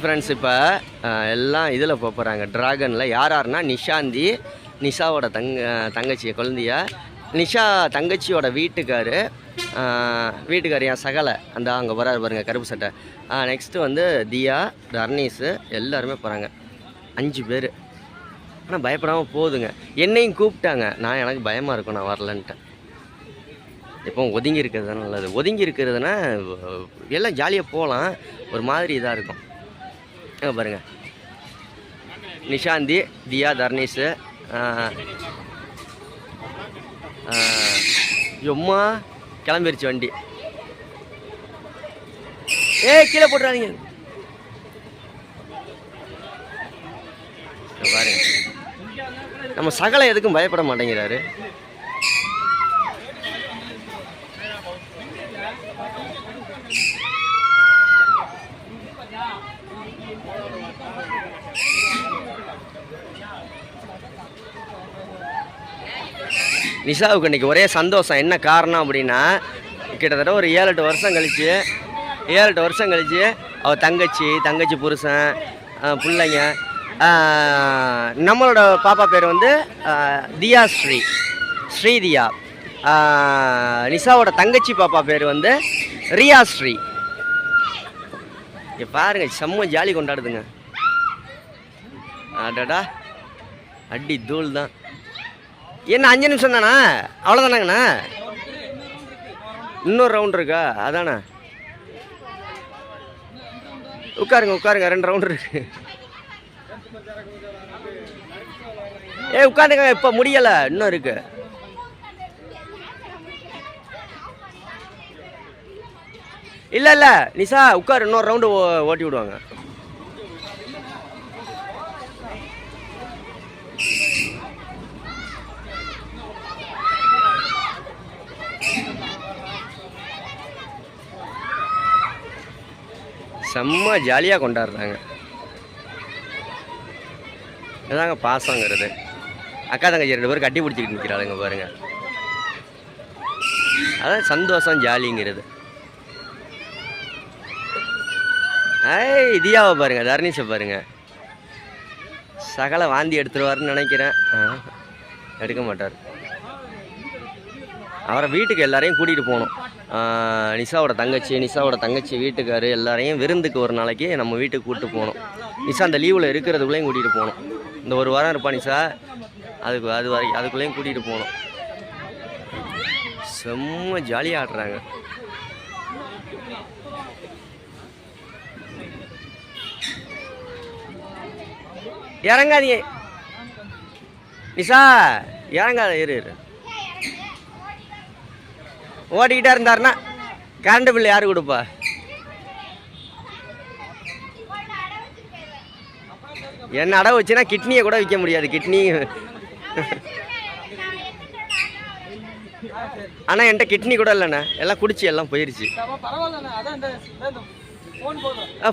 Friends இப்போ எல்லாம் இதில் போக போகிறாங்க ட்ராகனில் யார் யாருன்னா நிஷாந்தி நிஷாவோட தங்க தங்கச்சி குழந்தைய? நிஷா தங்கச்சியோட வீட்டுக்கார் வீட்டுக்கார் என் சகலை அந்த அங்கே வராரு பாருங்கள் கருப்பு சட்டை. நெக்ஸ்ட்டு வந்து தியா தர்னீஸு எல்லாருமே போகிறாங்க அஞ்சு பேர். ஆனால் பயப்படாமல் போதுங்க. என்னையும் கூப்பிட்டாங்க. நான் எனக்கு பயமாக இருக்கும் நான் வரலன்ட்டேன் இப்போ ஒதுங்கி இருக்கிறது தான் நல்லது. ஒதுங்கி இருக்கிறதுனா எல்லாம் ஜாலியாக போகலாம் ஒரு மாதிரி இதாக இருக்கும். அங்கே பாருங்க. நிஷாந்தி தியா தர்னீஸு எம்மா கிளம்பிருச்சு வண்டி. ஏ கீழே போட்டுறாதீங்க. இங்க பாருங்க. நம்ம சகலை எதுக்கும் பயப்பட மாட்டேங்கிறாரு. நிஷாவுக்கு இன்றைக்கி ஒரே சந்தோஷம். என்ன காரணம் அப்படின்னா கிட்டத்தட்ட ஒரு ஏழு எட்டு வருஷம் கழித்து ஏழு எட்டு வருஷம் கழித்து அவள் தங்கச்சி தங்கச்சி புருஷன் பிள்ளைங்க நம்மளோட பாப்பா பேர் வந்து தியா ஸ்ரீ ஸ்ரீதியா. நிஷாவோட தங்கச்சி பாப்பா பேர் வந்து ரியா ஸ்ரீ. இங்கே பாருங்க செம்ம ஜாலி கொண்டாடுதுங்க. அடடா அடி தூள் தான் என்ன அஞ்சு நிமிஷம் தானா? அவ்வளோதானாங்கண்ணா இன்னொரு ரவுண்ட் இருக்கா? அதானே? உட்காருங்க உட்காருங்க ரெண்டு ரவுண்ட் இருக்கு. ஏ உட்காந்துங்க இப்போ முடியலை இன்னும் இருக்கு. இல்லை இல்லை நிஷா உட்காரு இன்னொரு ரவுண்டு ஓட்டி விடுவாங்க. செம்ம ஜாலியாக கொண்டாடுறாங்க. இதாங்க பாசங்கிறது. அக்கா தங்கச்சி ரெண்டு பேரும் கட்டி பிடிச்சிக்கிட்டு நிற்கிறாளுங்க பாருங்கள் அதான் சந்தோஷம் ஜாலிங்கிறது. ஐய் இதியாவை பாருங்க தர்ணீஷை பாருங்க. சகல வாந்தி எடுத்துருவாருன்னு நினைக்கிறேன். ஆ, எடுக்க மாட்டார். அவரை வீட்டுக்கு எல்லாரையும் கூட்டிகிட்டு போகணும். நிஷாவோட தங்கச்சி நிஷாவோட தங்கச்சி வீட்டுக்காரு எல்லாரையும் விருந்துக்கு ஒரு நாளைக்கு நம்ம வீட்டுக்கு கூப்பிட்டு போகணும். நிஷா அந்த லீவில் இருக்கிறதுக்குள்ளேயும் கூட்டிகிட்டு போகணும். இந்த ஒரு வாரம் இருப்பா நிஷா. அதுக்கு அது வரைக்கும் அதுக்குள்ளேயும் கூட்டிகிட்டு போகணும். செம்ம ஜாலியாக ஆடுறாங்க. இறங்காதீங்க. நிஷா இறங்காத இரு இரு. ஓடிக்கிட்டே இருந்தாருன்னா கரண்ட் பில் யார் கொடுப்பா? என்ன அடவு வச்சுன்னா கிட்னியை கூட விற்க முடியாது. கிட்னி ஆனால் என்கிட்ட கிட்னி கூட இல்லைண்ணே. எல்லாம் குடிச்சு எல்லாம் போயிருச்சு.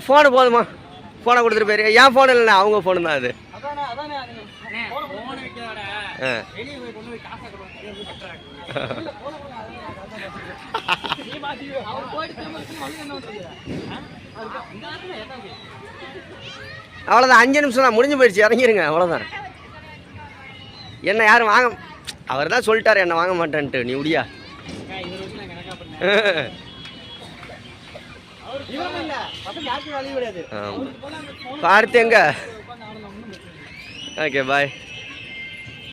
ஃபோனு போதுமா? ஃபோனை கொடுத்துட்டு போயிரு. என் ஃபோன் இல்லைண்ணே அவங்க ஃபோனு தான் அது. ஆ. அவ்வளோதான் அஞ்சு நிமிஷம் தான் முடிஞ்சு போயிடுச்சு இறங்கிருங்க அவ்வளோதான் என்ன யாரும் வாங்க அவர் தான் சொல்லிட்டார் என்ன வாங்க மாட்டேன்ட்டு நீ உடியா? பார்த்து எங்க? Okay bye